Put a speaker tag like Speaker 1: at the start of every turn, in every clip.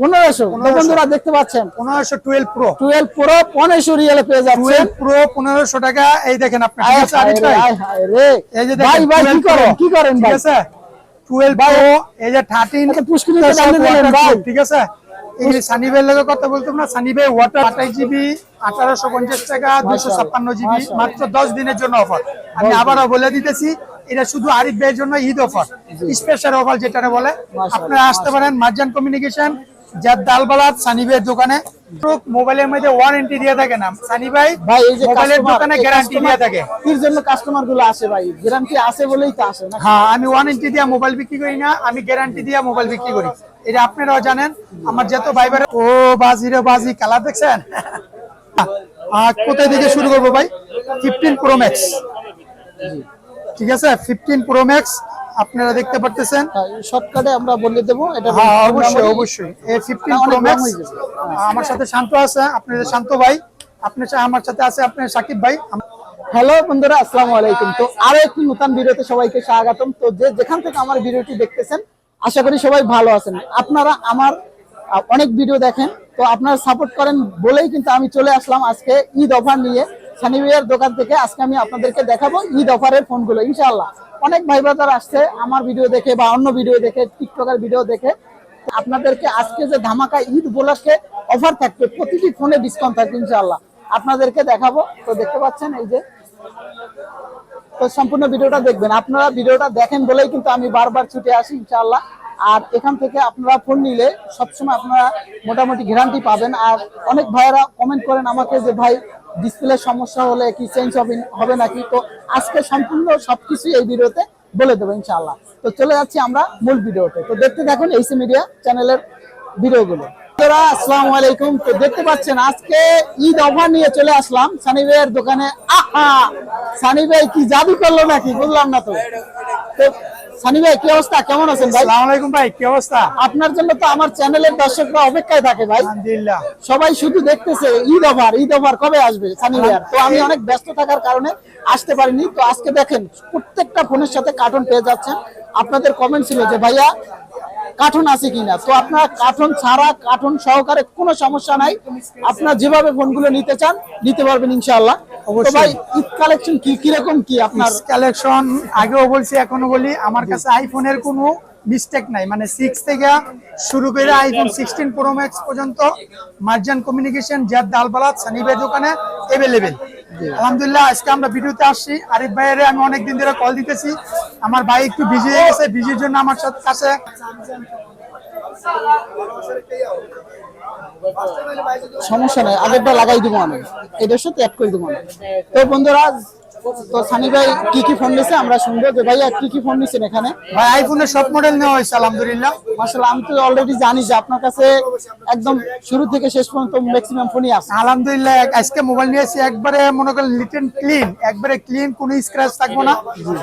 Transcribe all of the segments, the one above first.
Speaker 1: পনেরোশো।
Speaker 2: পনেরোশো।
Speaker 1: বন্ধুরা দেখতে পাচ্ছেন।
Speaker 2: পনেরোশো টুয়েলভ প্রো।
Speaker 1: টুয়েলভ প্রো পনেরোশো রিয়েলে পেয়ে যাচ্ছেন।
Speaker 2: টুয়েলভ প্রো পনেরোশো টাকা। এই দেখেন আপনি ঠিক আছে আরিফ
Speaker 1: রে,
Speaker 2: ভাই?
Speaker 1: আয় রে।
Speaker 2: এই যে
Speaker 1: ভাই ভাই কি করেন? কি করেন
Speaker 2: ঠিক আছে? টুয়েলভ প্রো এই যে থার্টিন
Speaker 1: এটা পুষ্করিতে দাম দিলেন ভাই।
Speaker 2: ঠিক আছে? এই সানি ভাইয়ের কথা বলতাম না। ওয়াটার আঠাশ জিবি আঠারোশো পঞ্চাশ টাকা দুশো ছাপ্পান্ন জিবি মাত্র দশ দিনের জন্য অফার আমি আবারও বলে দিতেছি এটা শুধু আরিফ ভাইয়ের জন্য ঈদ অফার স্পেশাল অফার যেটা বলে। আপনারা আসতে পারেন মার্জান কমিউনিকেশন যার দালবালাত সানি ভাইয়ের দোকানে। মোবাইলের মধ্যে ওয়ারেন্টি দিয়ে থাকে না সানি ভাই
Speaker 1: ভাই এই যে
Speaker 2: মোবাইলের দোকানে গ্যারান্টি দিয়ে থাকে।
Speaker 1: এর জন্য কাস্টমারগুলো আসে ভাই? গ্যারান্টি আছে বলেই তো আসে না
Speaker 2: হ্যাঁ আমি ওয়ারেন্টি দিয়ে মোবাইল বিক্রি করি না আমি গ্যারান্টি দিয়ে মোবাইল বিক্রি করি। এটা আপনারাও জানেন আমার যত ভাইবার ও বাজি রে বাজি কালার দেখছেন? আর কোথায় থেকে শুরু করব ভাই? ফিফটিন প্রো ম্যাক্স ঠিক আছে ফিফটিন প্রো ম্যাক্স আপনারা দেখতে পারতেছেন?
Speaker 1: শর্টকাটে আমরা বলে দেবো এটা
Speaker 2: হ্যাঁ অবশ্যই অবশ্যই। এই ফিফটিন প্রো ম্যাক্স আমার সাথে শান্ত আছে আপনাদের শান্ত ভাই। আপনার আমার সাথে আছে আপনার সাকিব ভাই।
Speaker 1: হ্যালো বন্ধুরা আসসালামু আলাইকুম। তো আরও একটি নতুন ভিডিওতে সবাইকে স্বাগতম। তো যে যেখান থেকে আমার ভিডিওটি দেখতেছেন আশা করি সবাই ভালো আছেন। আপনারা আমার অনেক ভিডিও দেখেন। তো আপনারা সাপোর্ট করেন বলেই কিন্তু আমি চলে আসলাম আজকে ঈদ অফার নিয়ে। সানিবিয়ার দোকান থেকে আজকে আমি আপনাদেরকে দেখাবো ঈদ অফারের ফোনগুলো, ইনশাআল্লাহ। অনেক ভাই ব্রাদার আসছে আমার ভিডিও দেখে বা অন্য ভিডিও দেখে, টিকটকের ভিডিও দেখে। আপনাদেরকে আজকে যে ধামাকা ঈদ উপলক্ষে অফার থাকবে, প্রতিটি ফোনে ডিসকাউন্ট থাকবে, ইনশাআল্লাহ। আপনাদেরকে দেখাবো। তো দেখতে পাচ্ছেন এই যে, তো সম্পূর্ণ ভিডিওটা দেখবেন। আপনারা ভিডিওটা দেখেন বলেই কিন্তু আমি বারবার ছুটে আসি, ইনশাআল্লাহ। আর এখান থেকে আপনারা ফোন নিলে সবসময় আপনারা মোটামুটি গ্যারান্টি পাবেন। আর অনেক ভাইয়েরা কমেন্ট করেন আমাকে যে, ভাই ডিসপ্লে সমস্যা হলে কি চেঞ্জ হবে হবে নাকি? তো আজকে সম্পূর্ণ সবকিছু এই ভিডিওতে বলে দেবো ইনশাআল্লাহ। তো চলে যাচ্ছি আমরা মূল ভিডিওতে। তো দেখতে থাকুন এইসি মিডিয়া চ্যানেলের ভিডিওগুলো। আসসালামু আলাইকুম। তো দেখতে পাচ্ছেন, আজকে ঈদ অফার নিয়ে চলে আসলাম সানি ভাইয়ের দোকানে। আহা! সানি ভাই কি জাদু করল নাকি? বুঝলাম না তো সানি ভাই কি অবস্থা? কেমন আছেন ভাই?
Speaker 2: আসসালামু আলাইকুম ভাই কি অবস্থা?
Speaker 1: আপনার জন্য তো আমার চ্যানেলের দর্শকরা অপেক্ষায় থাকে ভাই।
Speaker 2: আলহামদুলিল্লাহ।
Speaker 1: সবাই শুধু দেখতেছে ঈদ অফার ঈদ অফার কবে আসবে সানি ভাইয়ার তো আমি অনেক ব্যস্ত থাকার কারণে আসতে পারিনি। তো আজকে দেখেন প্রত্যেকটা ফোনের সাথে কার্টুন পেয়ে যাচ্ছেন। আপনাদের কমেন্ট ছিল যে ভাইয়া কার্টুন আছে কিনা? তো আপনার কার্টুন ছাড়া কার্টুন সহকারে কোনো সমস্যা নাই। আপনার যেভাবে ফোনগুলো নিতে চান নিতে পারবেন ইনশাআল্লাহ।
Speaker 2: অবশ্যই।
Speaker 1: ঈদ কালেকশন কি কি আপনার?
Speaker 2: কালেকশন আগেও বলছি এখনও বলি আমার কাছে আইফোনের কোনো মিস্টেক নাই। মানে সিক্স থেকে শুরু করে আইফোন সিক্সটিন প্রো ম্যাক্স পর্যন্ত মার্জান কমিউনিকেশন জ্যাদ দালবালাত সানিবের দোকানে অ্যাভেলেবেল আলহামদুলিল্লাহ, আজকে আমরা ভিডিওতে আসছি। আরিফ ভাইয়ের আমি অনেকদিন ধরে কল দিতেছি। আমার ভাই একটু বিজি হয়ে গেছে বিজির জন্য আমার সাথে কাছে।
Speaker 1: সমস্যা নাই, আগেরটা লাগাই দিব আমি। এদের সাথে অ্যাড করে দিব আমি। তো বন্ধুরা তো সানি ভাই কি কি ফোন নিছে? আমরা শুনব যে ভাইয়া কি কি ফোন নিছেন এখানে?
Speaker 2: ভাই আইফোনের সব মডেল নেওয়া হয়েছে আলহামদুলিল্লাহ।
Speaker 1: মাসাল্লাহ আমি তো অলরেডি জানি যে আপনার কাছে একদম শুরু থেকে শেষ পর্যন্ত ম্যাক্সিমাম ফোনই আছে।
Speaker 2: আলহামদুলিল্লাহ আজকে মোবাইল নিয়ে নিয়েছি একবারে মনে করেন লিটেন ক্লিন একবারে ক্লিন কোনো স্ক্র্যাচ থাকব না।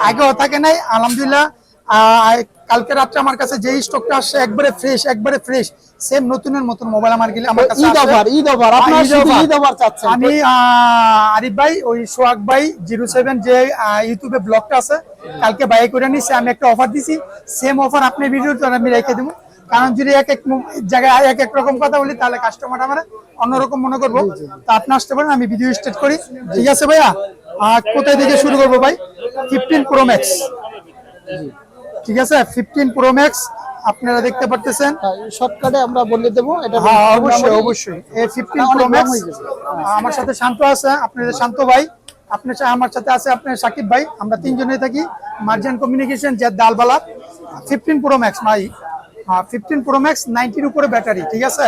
Speaker 2: আগেও থাকে নাই আলহামদুলিল্লাহ। আহ, কালকে রাত্রে আমার কাছে যে স্টকটা আসছে একবারে ফ্রেশ একবারে ফ্রেশ সেম নতুনের মতন মোবাইল আমার গেলে আমার কাছে
Speaker 1: ঈদ। অফার ঈদ অফার আপনার শুধু ঈদ অফার চাচ্ছেন।
Speaker 2: আমি আরিফ ভাই ওই সোহাগ ভাই জিরো সেভেন যে আহ, ইউটিউবে ব্লগটা আছে কালকে বাই করে নিছি আমি একটা অফার দিছি সেম অফার আপনি ভিডিওতে আমি রেখে দেবো। কারণ যদি এক এক জায়গায় এক এক রকম কথা বলি তাহলে কাস্টমার আমার অন্যরকম মনে করব। তা আপনি আসতে পারেন আমি ভিডিও স্টার্ট করি। ঠিক আছে ভাইয়া? আর কোথায় থেকে শুরু করব ভাই? ফিফটিন প্রো ম্যাক্স ঠিক আছে? ফিফটিন প্রো ম্যাক্স আপনারা দেখতে পারতেছেন।
Speaker 1: শর্টকাটে আমরা বলে দেবো এটা
Speaker 2: হ্যাঁ অবশ্যই অবশ্যই। এই ফিফটিন প্রো ম্যাক্স আমার সাথে শান্ত আছে আপনাদের শান্ত ভাই। আপনার আমার সাথে আছে আপনার সাকিব ভাই আমরা তিনজনে থাকি। মার্জান কমিউনিকেশন যে দালবালা ফিফটিন প্রো ম্যাক্স ভাই। হ্যাঁ ফিফটিন প্রো ম্যাক্স নাইনটির উপরে ব্যাটারি ঠিক আছে?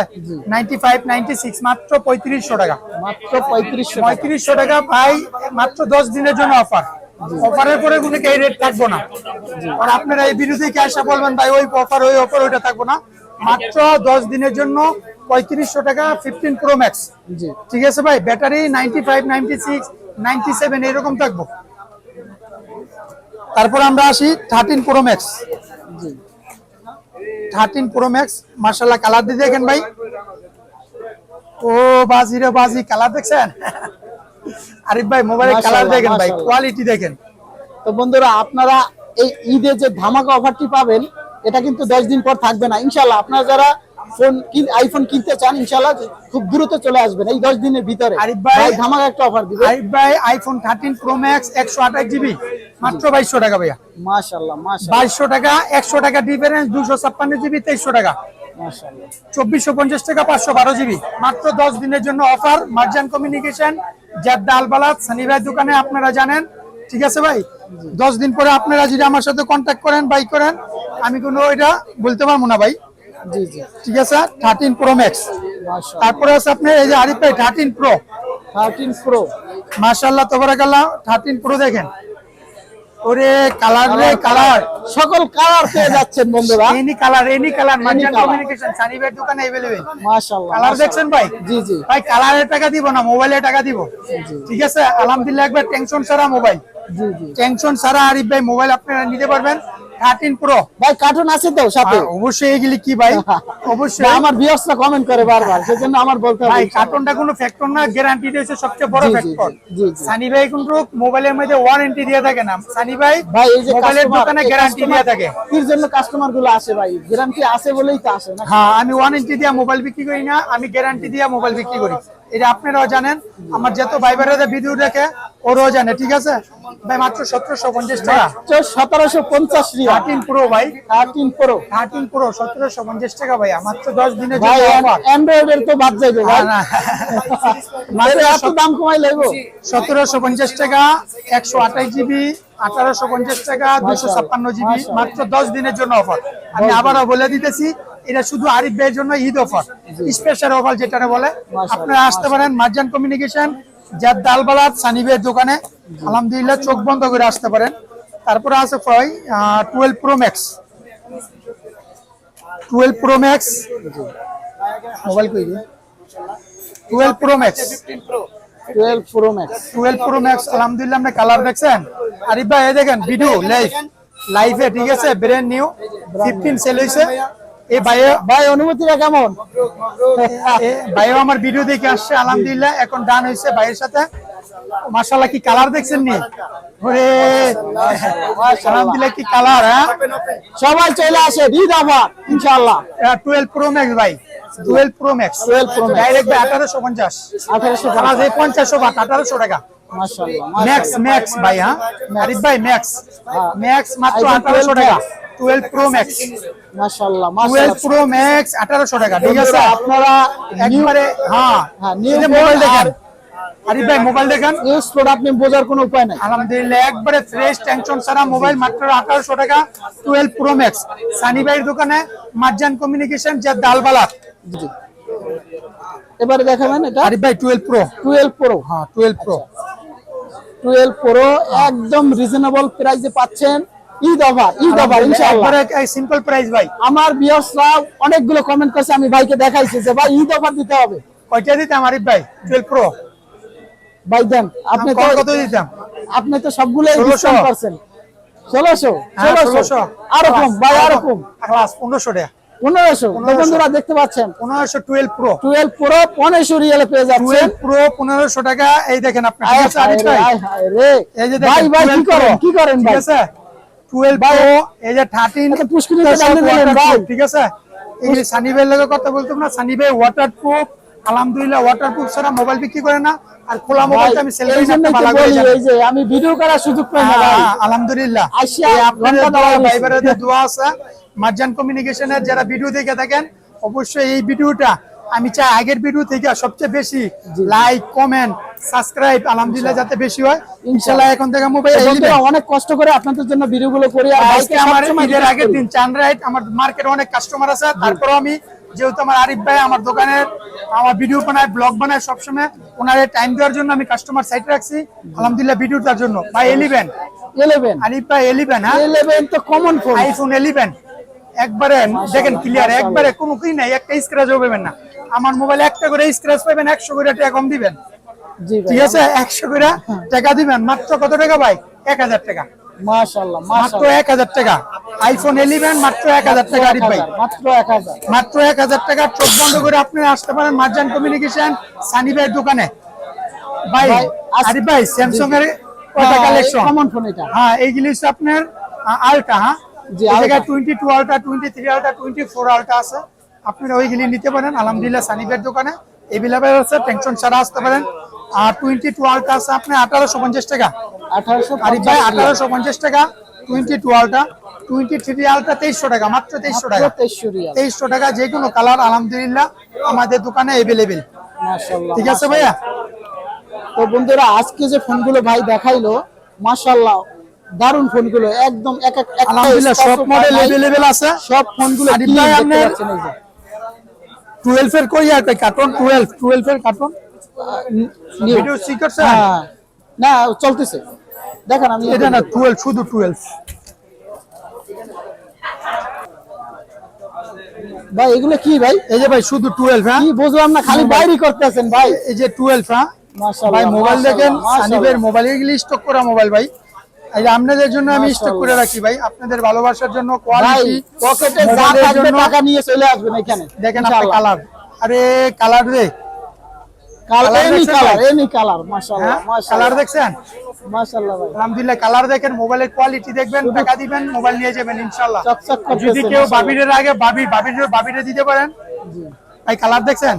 Speaker 2: নাইনটি ফাইভ নাইনটি সিক্স মাত্র পঁয়ত্রিশশো টাকা।
Speaker 1: মাত্র পঁয়ত্রিশশো টাকা।
Speaker 2: পঁয়ত্রিশশো টাকা ভাই মাত্র দশ দিনের জন্য অফার অফারের পরে কোনো এই রেট থাকব না। আর আপনারা এই বিরুদ্ধে কি আসা বলবেন ভাই ওই অফার ওই অফার ওইটা থাকব না। মাত্র দশ দিনের জন্য পঁয়ত্রিশশো টাকা ফিফটিন প্রো ম্যাক্স ঠিক আছে ভাই? Battery ninety five ninety six ninety seven এরকম থাকব। তারপর আমরা আসি thirteen pro max thirteen pro max মার্শাল্লাহ কালার দিয়ে দেখেন ভাই। ও বাজি রে বাজি কালার দেখছেন? আরিফ ভাই মোবাইলের কালার দেখেন ভাই। কোয়ালিটি দেখেন।
Speaker 1: তো বন্ধুরা আপনারা এই ঈদে যে ধামাকা অফারটি পাবেন এটা কিন্তু দশ দিন পর থাকবে না। ইনশাল্লাহ আপনারা যারা ফোন আইফোন কিনতে চান ইনশাল্লাহ খুব দ্রুত চলে আসবেন এই দশ দিনের ভিতরে।
Speaker 2: আরিফ ভাই-
Speaker 1: ধামাকা একটা অফার দিবে।
Speaker 2: আরিফ ভাই আইফোন থার্টিন প্রো ম্যাক্স একশো আঠাশ জিবি মাত্র বাইশশো টাকা ভাইয়া।
Speaker 1: মাশাল্লাহ মাশাল্লাহ
Speaker 2: বাইশশো টাকা একশো টাকা ডিফারেন্স দুশো ছাপ্পান্ন জিবি তেইশশো টাকা। চব্বিশশো পঞ্চাশ টাকা পাঁচশো বারো জিবি মাত্র দশ দিনের জন্য offer Marjan communication Jeddah Al Balad Sunny ভাই দোকানে আপনারা জানেন। ঠিক আছে ভাই? দশ দিন পরে আপনারা যদি আমার সাথে কন্ট্যাক্ট করেন বাই করেন আমি কোনো এটা বলতে পারব না ভাই।
Speaker 1: জি জি।
Speaker 2: ঠিক আছে? থার্টিন প্রো ম্যাক্স তারপরে আছে আপনার এই যে আরিফ ভাই থার্টিন প্রো
Speaker 1: থার্টিন প্রো
Speaker 2: মার্শাল্লাহ তোবরাকাল্লাহ থার্টিন প্রো দেখেন। ওরে কালার রে কালার
Speaker 1: সকল কালার পেয়ে যাচ্ছেন বন্ধুরা।
Speaker 2: Any colour any colour
Speaker 1: Marjan
Speaker 2: communication সানিবের দোকানে अवेलेबल
Speaker 1: মাশাআল্লাহ
Speaker 2: কালার দেখছেন ভাই?
Speaker 1: জি জি।
Speaker 2: ভাই কালারে টাকা দিব না মোবাইলের টাকা দিব। ঠিক আছে? আলহামদুলিল্লাহ একবার টেনশন ছাড়া মোবাইল
Speaker 1: জি জি।
Speaker 2: টেনশন ছাড়া আরিফ ভাই মোবাইল আপনারা নিতে পারবেন। প্রো
Speaker 1: ভাই কার্টুন আছে তো সাথে।
Speaker 2: অবশ্যই এগুলি কি ভাই? অবশ্যই।
Speaker 1: আমার ভিউয়ার্সরা কমেন্ট করে বারবার সেজন্য আমার বলতে
Speaker 2: ভাই কার্টনটা কোনো ফ্যাক্টর না গ্যারান্টি দিয়েছে সবচেয়ে বড় ফ্যাক্টর। সানি ভাই কিন্তু মোবাইলের মধ্যে ওয়ারেন্টি দিয়ে থাকে না। সানি ভাই
Speaker 1: ভাই এই যে
Speaker 2: মোবাইলের দোকানে গ্যারান্টি দিয়ে থাকে।
Speaker 1: এর জন্য কাস্টমারগুলো আসে ভাই। গ্যারান্টি আছে বলেই তো আসে না।
Speaker 2: হ্যাঁ আমি ওয়ারেন্টি দিয়ে মোবাইল বিক্রি করি না আমি গ্যারান্টি দিয়ে মোবাইল বিক্রি করি। এটা আপনারাও জানেন আমার যত ভাই বোনেরা ভিডিও দেখে ওরাও জানে ঠিক আছে? ভাই মাত্র সতেরোশো পঞ্চাশ টাকা।
Speaker 1: সতেরোশো পঞ্চাশ
Speaker 2: থার্টিন প্রো ভাই।
Speaker 1: থার্টিন প্রো
Speaker 2: থার্টিন প্রো সতেরোশো পঞ্চাশ টাকা ভাই মাত্র দশ দিনের
Speaker 1: ভাই
Speaker 2: জন্য offer।
Speaker 1: অ্যান্ড্রয়েড এর তো বাদ যাইবে ভাই।
Speaker 2: না,
Speaker 1: এত দাম কমাই লাগবো
Speaker 2: সতেরোশো পঞ্চাশ টাকা একশো আঠাশ জিবি আঠারোশো পঞ্চাশ টাকা দুশো ছাপ্পান্ন জিবি মাত্র দশ দিনের জন্য অফার আমি আবারও বলে দিতেছি এটা শুধু আরিফ ভাইয়ের জন্য ঈদ অফার স্পেশাল অফার যেটা বলে। আপনারা আসতে পারেন মার্জান কমিউনিকেশন যার দালবালাত সানি ভাইয়ের দোকানে। আলহামদুলিল্লাহ চোখ বন্ধ করে আসতে পারেন। তারপরে আছে ফয় twelve pro max twelve pro max mobile কই twelve pro max
Speaker 1: twelve pro max
Speaker 2: twelve pro max আলহামদুলিল্লাহ আপনি কালার দেখছেন? আরিফ ভাই এই দেখেন ভিডিও লাইভ লাইভে ঠিক আছে? ব্র্যান্ড নিউ ফিফটিন সেল হয়েছে এই ভাই
Speaker 1: ভাই অনুমতিটা কেমন?
Speaker 2: ভাইও আমার ভিডিও দেখে আসছে আলহামদুলিল্লাহ এখন ডান হয়েছে ভাইয়ের সাথে। মাশাআল্লাহ কি কালার দেখছেন নি? ওরে আলহামদুলিল্লাহ কি কালার হ্যাঁ?
Speaker 1: সবাই চলে আসে ঈদ আবার ইনশাআল্লাহ।
Speaker 2: টুয়েলভ প্রো ম্যাক্স ভাই twelve pro max
Speaker 1: 12 Pro Max।
Speaker 2: Direct ভাই আঠারোশো পঞ্চাশ।
Speaker 1: আঠারোশো
Speaker 2: আমার এই পঞ্চাশশো বাট আঠারোশো টাকা।
Speaker 1: মাশাআল্লাহ
Speaker 2: ম্যাক্স ম্যাক্স ভাই হ্যাঁ? আরিফ ভাই ম্যাক্স ম্যাক্স মাত্র
Speaker 1: iPhone
Speaker 2: আঠারোশো
Speaker 1: 12
Speaker 2: টাকা। টুয়েলভ প্রো ম্যাক্স
Speaker 1: মাশাআল্লাহ
Speaker 2: টুয়েলভ
Speaker 1: মাশাআল্লাহ।
Speaker 2: প্রো ম্যাক্স আঠারোশো টাকা ঠিক আছে?
Speaker 1: আপনারা
Speaker 2: একবারে হ্যাঁ।
Speaker 1: হ্যাঁ,
Speaker 2: মোবাইল দেখেন। আরিফ ভাই মোবাইল দেখেন।
Speaker 1: ইউজ প্রোডাক্ট নিয়ে বোঝার কোনো উপায় নাই।
Speaker 2: আলহামদুলিল্লাহ একবারে ফ্রেশ টেনশন ছাড়া মোবাইল মাত্র আঠারোশো টাকা টুয়েলভ প্রো ম্যাক্স সানি ভাইয়ের দোকানে মার্জান কমিউনিকেশন যে
Speaker 1: জি। এবারে দেখাবেন এটা।
Speaker 2: আরিফ ভাই টুয়েলভ প্রো
Speaker 1: টুয়েলভ প্রো
Speaker 2: হ্যাঁ টুয়েলভ প্রো
Speaker 1: টুয়েলভ প্রো একদম রিজনেবল প্রাইসে পাচ্ছেন। ঈদ অফার ঈদ অফার ইনশাআল্লাহ।
Speaker 2: সিম্পল প্রাইস ভাই।
Speaker 1: আমার ভিউয়ার্সরা অনেকগুলো কমেন্ট করছে আমি ভাইকে দেখাইছি যে ভাই ঈদ অফার দিতে হবে।
Speaker 2: কয়টা দিতাম আরিফ ভাই? টুয়েলভ প্রো
Speaker 1: ভাই দেন আপনি তো
Speaker 2: কত দিতাম
Speaker 1: আপনি তো সবগুলো
Speaker 2: 1600
Speaker 1: ডিসকাউন্ট করছেন ষোলোশো
Speaker 2: হ্যাঁ,
Speaker 1: ষোলোশো কম ভাই আরও কম
Speaker 2: ক্লাস পনেরোশো টাকা
Speaker 1: পনেরোশো বন্ধুরা দেখতে পাচ্ছেন
Speaker 2: পনেরোশো টুয়েলভ প্রো
Speaker 1: টুয়েলভ প্রো পনেরোশো রিয়েলে পেয়ে যাচ্ছেন
Speaker 2: টুয়েলভ প্রো পনেরোশো টাকা এই দেখেন আপনি
Speaker 1: হায় হায়
Speaker 2: যে
Speaker 1: ভাই ভাই কি করেন কি করেন
Speaker 2: ঠিক আছে টুয়েলভ প্রো এই যে থার্টিন। ঠিক আছে এই যে সানি ভাইয়ের লগে কথা বলতাম না সানি ভাই ওয়াটার প্রুফ আলহামদুলিল্লাহ ওয়াটার প্রুফ ছাড়া মোবাইল বিক্রি করে না আর খোলা মোবাইল আমি সেল করি না ভালো করে
Speaker 1: এই যে আমি ভিডিও করার সুযোগ পাই না
Speaker 2: হ্যাঁ, আলহামদুলিল্লাহ। আপনাদের দোয়া আছে। মার্জান কমিউনিকেশনের যারা ভিডিও দেখে থাকেন অবশ্যই এই ভিডিওটা আমি চাই আগের ভিডিও থেকে সবচেয়ে বেশি লাইক কমেন্ট সাবস্ক্রাইব আলহামদুলিল্লাহ যাতে বেশি হয়। ইনশাআল্লাহ। এখন থেকে মোবাইল
Speaker 1: অনেক কষ্ট করে আপনাদের জন্য ভিডিওগুলো করি আর
Speaker 2: আজকে আমার ঈদের আগের। দিন চান রাইট আমার মার্কেটে অনেক কাস্টমার আছে তারপরেও আমি যেহেতু আমার আরিফ ভাই আমার দোকানের আমার ভিডিও বানায় ব্লগ বানায় সবসময় ওনারে টাইম দেওয়ার জন্য আমি কাস্টমার সাইট রাখছি। আলহামদুলিল্লাহ ভিডিওটার জন্য। ভাই এলিভেন
Speaker 1: 11
Speaker 2: আরিফ ভাই এলিভেন হ্যাঁ?
Speaker 1: 11 তো কমন ফোন
Speaker 2: আইফোন ইলেভেন একবারে দেখেন ক্লিয়ার একবারে কোনো কি নাই একটা স্ক্র্যাচ পাবেন না। আমার মোবাইল একটা করে স্ক্র্যাচ পাবেন একশো করে টাকা কম দিবেন। ঠিক আছে? একশো করে টাকা দিবেন। মাত্র কত টাকা ভাই? এক হাজার টাকা।
Speaker 1: মাশাআল্লাহ
Speaker 2: মাত্র টাকা। আইফোন ইলেভেন মাত্র এক হাজার টাকা আরিফ ভাই।
Speaker 1: মাত্র 1000
Speaker 2: মাত্র এক হাজার টাকা চোখ বন্ধ করে আপনি আসতে পারেন মার্জান কমিউনিকেশন সানি ভাইয়ের দোকানে। ভাই আরিফ ভাই স্যামসাং এর কয়টা কালেকশন
Speaker 1: কমন ফোন এটা।
Speaker 2: হ্যাঁ এইগুলি হচ্ছে আপনার আলটা হ্যাঁ?
Speaker 1: জি,
Speaker 2: এই
Speaker 1: Ultra।
Speaker 2: Twenty two ultra twenty three ultra twenty four ultra আছে। আপনারা ওইগুলি নিতে পারেন। আলহামদুলিল্লাহ সানিবের দোকানে। এভেলেবেল আছে টেনশন ছাড়া আসতে পারেন। আর টোয়েন্টি টুয়েলভটা আছে আপনি আঠারোশো পঞ্চাশ টাকা।
Speaker 1: আঠারোশো
Speaker 2: আরিফ ভাই আঠারোশো পঞ্চাশ টাকা টোয়েন্টি টুয়েলভটা টোয়েন্টি থ্রি আলটা তেইশশো টাকা মাত্র তেইশশো টাকা।
Speaker 1: তেইশশো
Speaker 2: টাকা যে কোনো কালার আলহামদুলিল্লাহ আমাদের দোকানে
Speaker 1: মাশাআল্লাহ
Speaker 2: ঠিক আছে ভাইয়া?
Speaker 1: তো বন্ধুরা আজকে যে ফোনগুলো ভাই দেখাইলো মাশাআল্লাহ দারুণ ফোনগুলো একদম এক এক একটা
Speaker 2: আলহামদুলিল্লাহ সব মডেল
Speaker 1: পায়
Speaker 2: আছে।
Speaker 1: সব ফোনগুলো
Speaker 2: আরিফ ভাই, আপনার-
Speaker 1: পাচ্ছেন এই যে।
Speaker 2: টুয়েলভ এর কই আর কার্টন টুয়েলভ টুয়েলভ এর কার্টন। ভিডিও সিকার
Speaker 1: হ্যাঁ। না চলতেছে। দেখেন আমি
Speaker 2: এটা না টুয়েলভ শুধু টুয়েলভ
Speaker 1: ভাই এগুলো কি ভাই?
Speaker 2: এই যে ভাই শুধু টুয়েলভ হ্যাঁ?
Speaker 1: কি বুঝলাম না খালি বাইরে করতেছেন ভাই।
Speaker 2: এই যে টুয়েলভ হ্যাঁ?
Speaker 1: মাশাআল্লাহ
Speaker 2: ভাই মোবাইল দেখেন সানিবের মোবাইল এগুলি স্টক করা মোবাইল ভাই। এই আপনাদের জন্য আমি স্টক করে রাখি ভাই। আপনাদের ভালোবাসার জন্য কোয়ালিটি
Speaker 1: পকেটে যা থাকবে টাকা নিয়ে চলে আসবেন এখানে
Speaker 2: দেখেন আপনি কালার আরে কালার রে।
Speaker 1: কালার
Speaker 2: দেখছেন হ্যাঁ? আলহামদুলিল্লাহ কালার দেখেন মোবাইলের কোয়ালিটি দেখবেন টাকা দিবেন মোবাইল নিয়ে যাবেন ইনশাআল্লাহ। যদি কেউ বাবিরের আগে বাবি বাবির বাবিরে দিতে পারেন। ভাই কালার দেখছেন?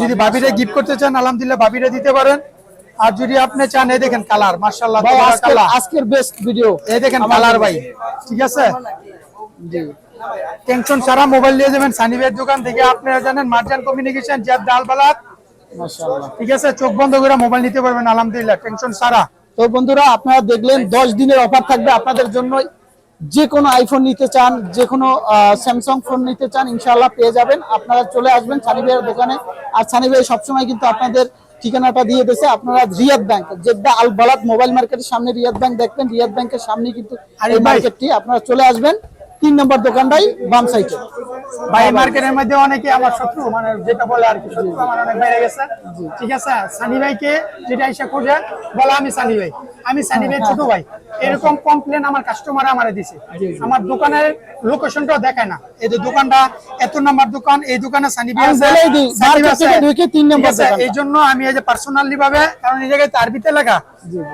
Speaker 2: যদি বাবিরে গিফট করতে চান আলহামদুলিল্লাহ বাবিরে দিতে পারেন। আর যদি আপনি চান এই দেখেন কালার মাশাআল্লাহ
Speaker 1: ভাই আজকের বেস্ট ভিডিও
Speaker 2: এই দেখেন কালার ভাই ঠিক আছে?
Speaker 1: জি।
Speaker 2: টেনশন সারা মোবাইল নিয়ে যাবেন সানিবের দোকান থেকে আপনারা জানেন মার্জান কমিউনিকেশন জ্যাব ডালবালাত ঠিক আছে চোখ বন্ধ করে মোবাইল নিতে পারবেন আলহামদুলিল্লাহ টেনশন সারা
Speaker 1: তো বন্ধুরা আপনারা দেখলেন দশ দিনের অফার থাকবে আপনাদের জন্য যে কোনো আইফোন নিতে চান যে কোনো স্যামসাং ফোন নিতে চান ইনশাআল্লাহ পেয়ে যাবেন। আপনারা চলে আসবেন সানি ভাইয়ের দোকানে। আর সানি ভাই সবসময় কিন্তু আপনাদের ঠিকানাটা দিয়ে দিয়েছে। আপনারা Riyad bank Jeddah Al Balad mobile মার্কেটের সামনে রিয়াদ ব্যাংক দেখবেন। রিয়াদ ব্যাংকের সামনে কিন্তু এই মার্কেটটি। আপনারা চলে আসবেন। তিন নম্বর দোকানটাই বাম সাইডে
Speaker 2: ভাই মার্কেটের মধ্যে অনেকে আমার শত্রু মানে যেটা বলে আর কি শত্রু আমার অনেক বেড়ে গেছে। ঠিক আছে সানি ভাইকে যেটা এসে খোঁজে বলে আমি সানি ভাই আমি সানি ভাই ছোট ভাই। এরকম কমপ্লেন আমার কাস্টমার আমারে দিছে। আমার দোকানের লোকেশনটাও দেখায় না। এই যে দোকানটা এত নাম্বার দোকান এই দোকানে সানি ভাই আছে এই জন্য আমি এই যে পার্সোনালি ভাবে কারণ এই জায়গায় তারবিতে লেখা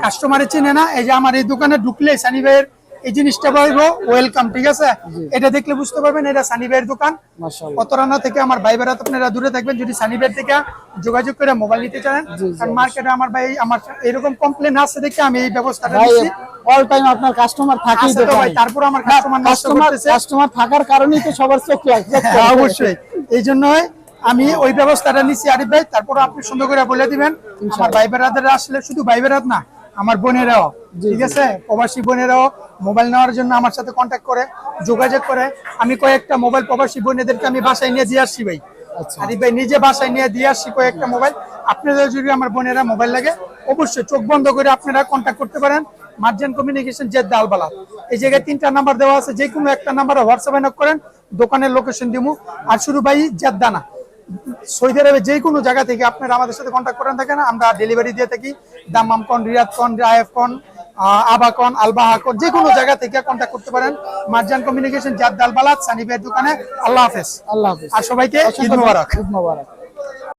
Speaker 2: কাস্টমারে চিনে না এই যে আমার এই দোকানে ঢুকলে সানি ভাইয়ের এই জিনিসটা বলব ওয়েলকাম ঠিক আছে? এটা দেখলে বুঝতে পারবেন এটা সানি ভাইয়ের দোকান। কতরানা থেকে আমার ভাই বেড়াতে আপনারা দূরে থাকবেন যদি সানিবের থেকে যোগাযোগ করে মোবাইল নিতে চান। কারণ মার্কেটে আমার ভাই আমার এরকম কমপ্লেন আসছে দেখে আমি এই ব্যবস্থাটা
Speaker 1: ভাই
Speaker 2: নিচ্ছি।
Speaker 1: অল টাইম আপনার কাস্টমার থাকেই
Speaker 2: তো ভাই, তারপর আমার কাস্টমার
Speaker 1: কাস্টমার কাস্টমার থাকার কারণেই তো সবার চোখ লাগছে
Speaker 2: হ্যাঁ, অবশ্যই। এই জন্যই আমি ওই ব্যবস্থাটা নিচ্ছি আরিফ ভাই। তারপর আপনি সুন্দর করে বলে দিবেন। আমার ভাই বেড়াদের আসলে শুধু ভাই বেড়াত না আমার বোনেরাও ঠিক আছে? প্রবাসী বোনেরাও মোবাইল নেওয়ার জন্য আমার সাথে কন্ট্যাক্ট করে যোগাযোগ করে। আমি কয়েকটা মোবাইল প্রবাসী বোনেদেরকে আমি বাসায় নিয়ে দিয়ে আসছি ভাই।
Speaker 1: আচ্ছা।
Speaker 2: আরিফ ভাই নিজে বাসায় নিয়ে দিয়ে আসছি কয়েকটা মোবাইল। আপনাদের যদি আমার বোনেরা মোবাইল লাগে অবশ্যই চোখ বন্ধ করে আপনারা কন্ট্যাক্ট করতে পারেন। মার্জেন কমিউনিকেশন জেদ দালবালা এই জায়গায় তিনটা নাম্বার দেওয়া আছে যে কোনো একটা নাম্বার হোয়াটসঅ্যাপে নক করেন দোকানের লোকেশন দিমু। আর শুরু ভাই জেদ্দানা সৌদি আরবে যে কোনো জায়গা থেকে আপনারা আমাদের সাথে কন্ট্যাক্ট করেন থাকেন আমরা ডেলিভারি দিয়ে থাকি। দাম্মাম কন রিয়াদ কন রায়েফ কন আবা আবাকন আলবাহা কন যে কোনো জায়গা থেকে কন্ট্যাক্ট করতে পারেন। মার্জান কমিউনিকেশন জাদ দালবালাত সানিবের দোকানে। আল্লাহ হাফেজ।
Speaker 1: আল্লাহ হাফেজ।
Speaker 2: আর সবাইকে ঈদ মুবারক।
Speaker 1: ঈদ মোবারক।